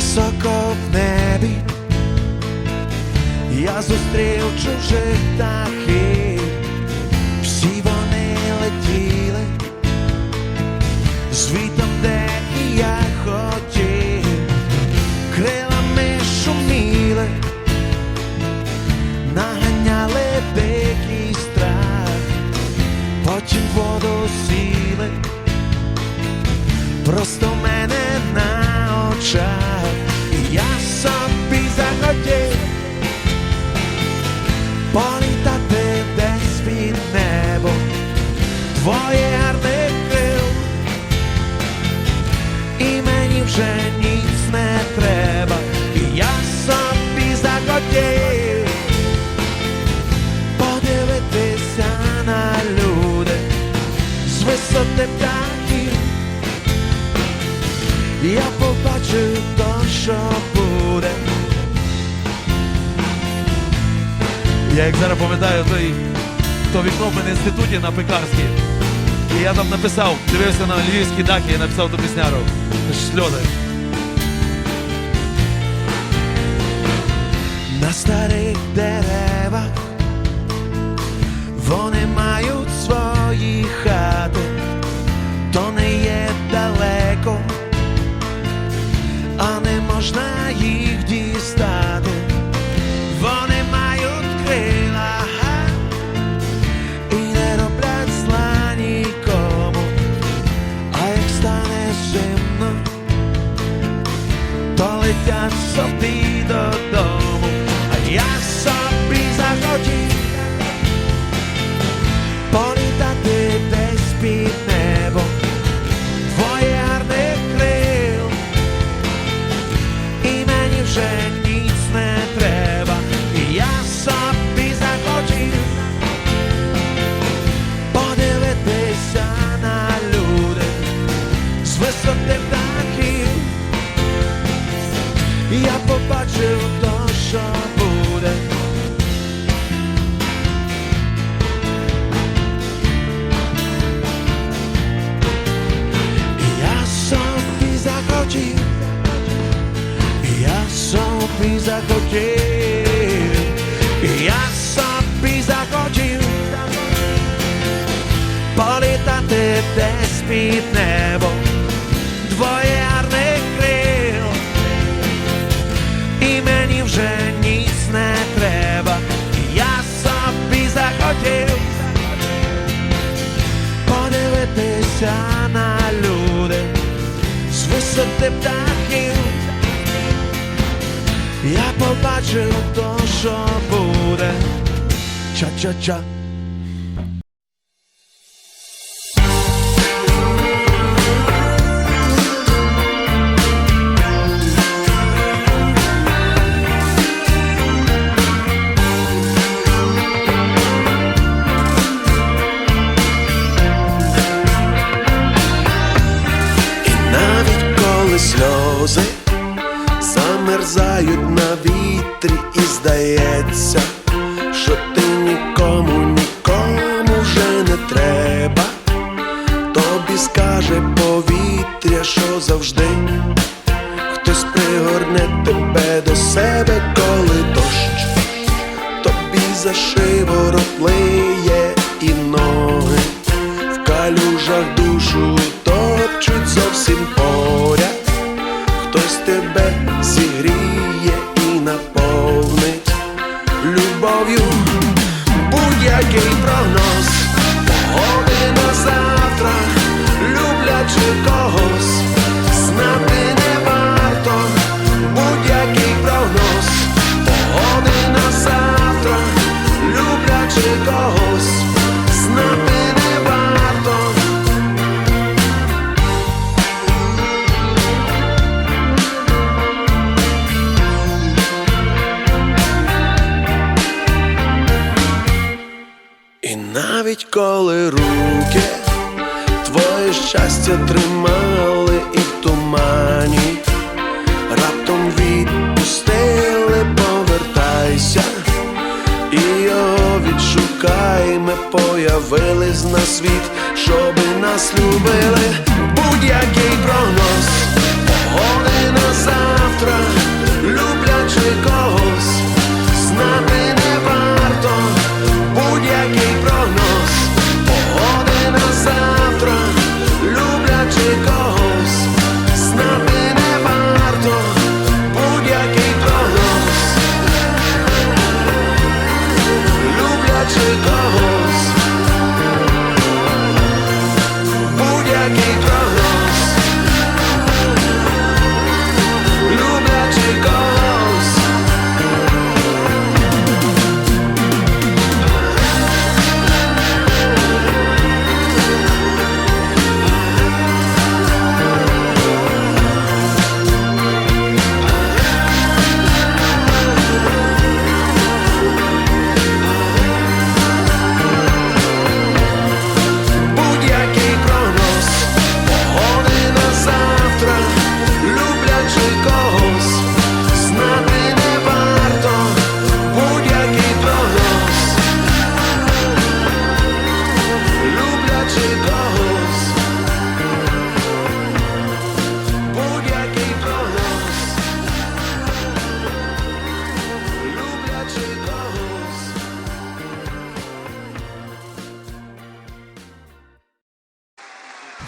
Високо в небі. Я зустрів чужих птахів, Я побачив то, що буде. Я як зараз пам'ятаю той, хто вікно в мене інституті на Пекарській. І я там написав, дивився на львівські дахи і написав ту пісняру. Сльози. на старих деревах, вони be the dog. Десь під небо, двоє гарних крил, і мені вже ніц не треба, я собі захотів подивитися на люди з висоти птахів. Я побачив то, що буде. Ча-ча-ча. Сльози замерзають на вітрі, і здається, що ти нікому, нікому вже не треба, тобі скаже повітря, що завжди хтось пригорне тебе до себе, коли дощ. Тобі за шиворот появились на світ, щоби нас любили, будь-який прогноз, погоди на завтра.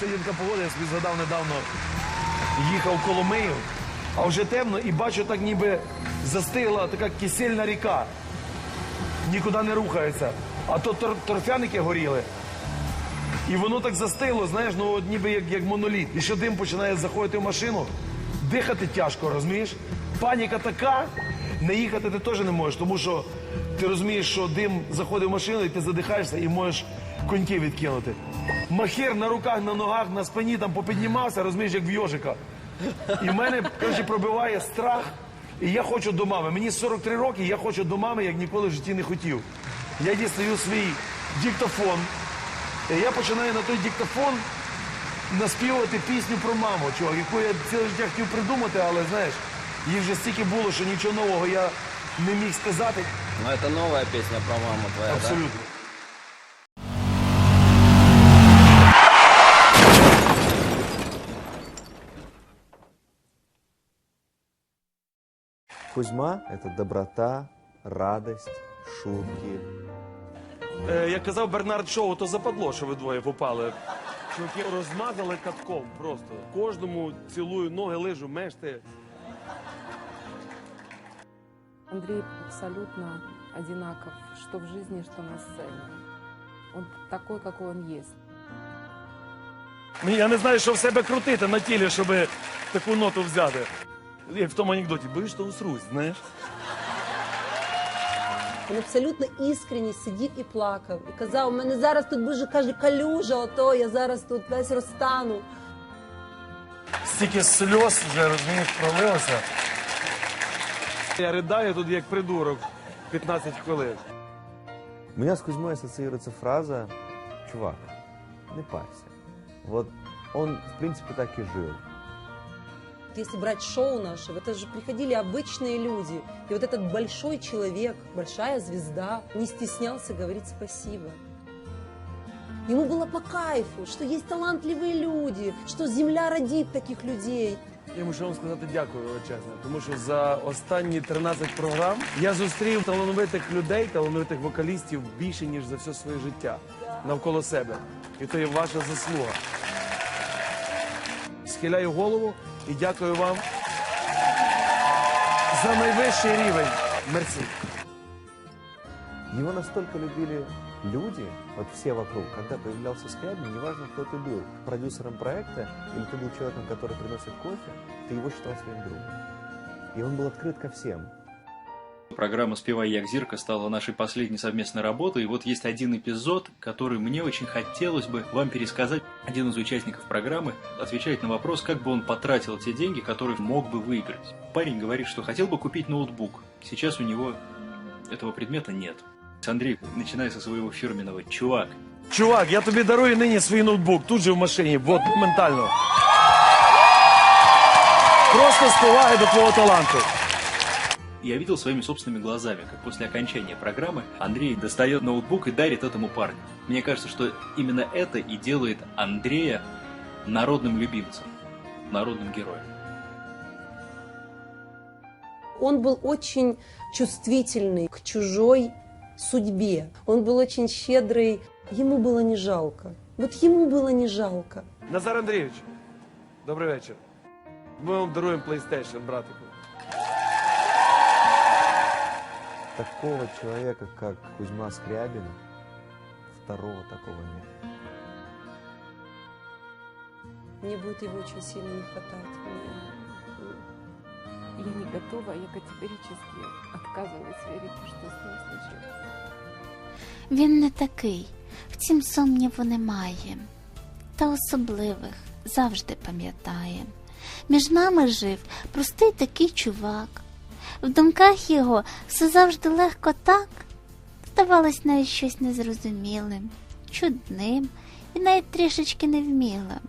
Це така погода, я собі згадав недавно, їхав Коломию, а вже темно і бачу, так ніби застигла така кисельна ріка. Нікуди не рухається. А то тор- торфяники горіли. І воно так застигло, знаєш, ну от ніби як, як моноліт. І що дим починає заходити в машину, дихати тяжко, розумієш? Паніка така, не їхати ти теж не можеш, тому що ти розумієш, що дим заходить в машину, і ти задихаєшся і можеш коньки відкинути. Махер на руках, на ногах, на спині там попіднімався, розумієш, як в йожика. І в мене, коротше, пробиває страх, і я хочу до мами. Мені 43 роки, я хочу до мами, як ніколи в житті не хотів. Я дістаю свій диктофон, і я починаю на той диктофон наспівувати пісню про маму, чувак, яку я ціле життя хотів придумати, але знаєш, їх вже стільки було, що нічого нового я не міг сказати. Но это новая песня про маму твоя, да? Кузьма – это доброта, радость, шутки. Е, як казав Бернард Шоу, то западло, що ви двоє попали. Чуваки розмазали катком просто. Кожному цілую ноги, лижу, мешти. Андрей абсолютно одинаков, что в жизни, что на сцене. Он такой, какой он есть. Ну, Я не знаю, що в себе крутити на тілі, щоб таку ноту взяти. Як в тому анекдоті, боюсь, що усрусь, знаєш? Він абсолютно іскренні сидів і плакав. І казав, у мене зараз тут дуже каже калюжа, ото я зараз тут весь розтану. Стільки сльоз вже, розумієш, пролилося. Я ридаю тут як придурок 15 хвилин. У меня с Кузьмой ассоциируется фраза «Чувак, не парься». Вот он, в принципе, так и жил Если брать шоу наше, это же приходили обычные люди. И вот этот большой человек, большая звезда, не стеснялся говорить спасибо. Ему было по кайфу, что есть талантливые люди, что земля родит таких людей. Я мушу вам сказати дякую величезне, тому що за останні 13 програм я зустрів талановитих людей, талановитих вокалістів більше, ніж за все своє життя навколо себе. І то є ваша заслуга. Схиляю голову і дякую вам за найвищий рівень. Мерсі. Его настолько любили люди, вот все вокруг, когда появлялся Скрябин, неважно, кто ты был, продюсером проекта или ты был человеком, который приносит кофе, ты его считал своим другом. И он был открыт ко всем. Программа «Спевай як Зирка» стала нашей последней совместной работой. И вот есть один эпизод, который мне очень хотелось бы вам пересказать. Один из участников программы отвечает на вопрос, как бы он потратил те деньги, которые мог бы выиграть. Парень говорит, что хотел бы купить ноутбук. Сейчас у него этого предмета нет. Андрей, начиная со своего фирменного «Чувак, Чувак, я тобі дарую нині свій ноутбук, тут же в машині, от моментально. Просто з поваги до твого таланту. Я видел своими собственными глазами, как после окончания программы Андрей достает ноутбук и дарит этому парню. Мне кажется, что именно это и делает Андрея народным любимцем, народным героем. Он был очень чувствительный к чужой судьбе. Он был очень щедрый. Ему было не жалко. Вот ему было не жалко. Назар Андрійович, добрий вечір. Ми вам даруємо PlayStation, братику. Такого человека, как Кузьма Скрябин, второго такого нет. Мне будет его очень сильно не хватать. Мне- Я не готова, я категорически отказываюсь верить, что с ним случилось. Він не такий, втім сумніву немає. Та особливих завжди пам'ятає. Між нами жив простий такий чувак. В думках його все завжди легко так, здавалось навіть щось незрозумілим, чудним і навіть трішечки невмілим.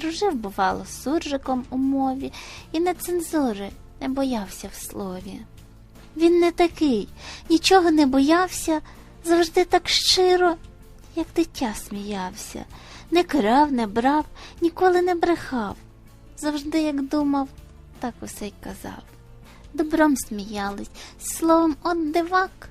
Дружив, бувало, з суржиком у мові і на цензури не боявся в слові. Він не такий, нічого не боявся, завжди так щиро, як дитя сміявся, не крав, не брав, ніколи не брехав. Завжди, як думав, так усе й казав. Добром сміялись, словом, от дивак.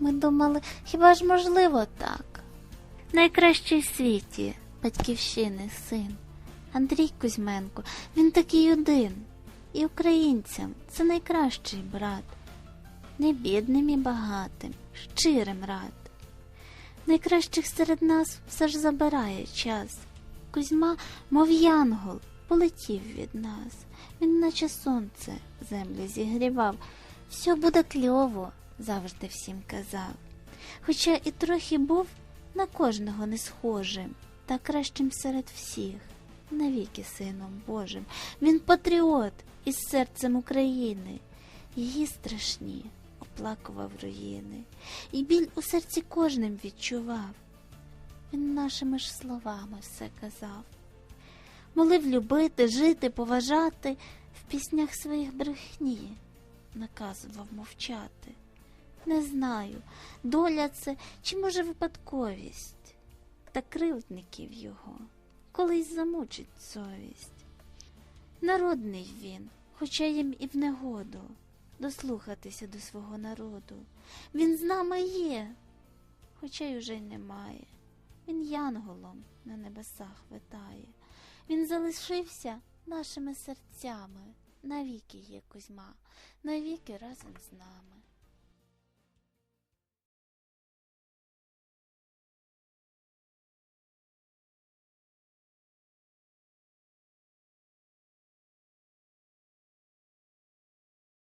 Ми думали, хіба ж можливо так? Найкращий в світі батьківщини син. Андрій Кузьменко, він такий один. І українцям це найкращий брат не бідним і багатим, щирим рад. Найкращих серед нас все ж забирає час. Кузьма, мов янгол, полетів від нас. Він, наче сонце, землю зігрівав. Все буде кльово, завжди всім казав. Хоча і трохи був на кожного не схожим, та кращим серед всіх, навіки сином Божим. Він патріот із серцем України. Її страшні оплакував руїни, і біль у серці кожним відчував. Він нашими ж словами все казав. Молив любити, жити, поважати, в піснях своїх брехні, наказував мовчати. Не знаю, доля це чи може випадковість, та кривдників його колись замучить совість. Народний він, хоча їм і в негоду дослухатися до свого народу. Він з нами є, хоча й уже й немає. Він янголом на небесах витає. Він залишився нашими серцями. Навіки є Кузьма, навіки разом з нами.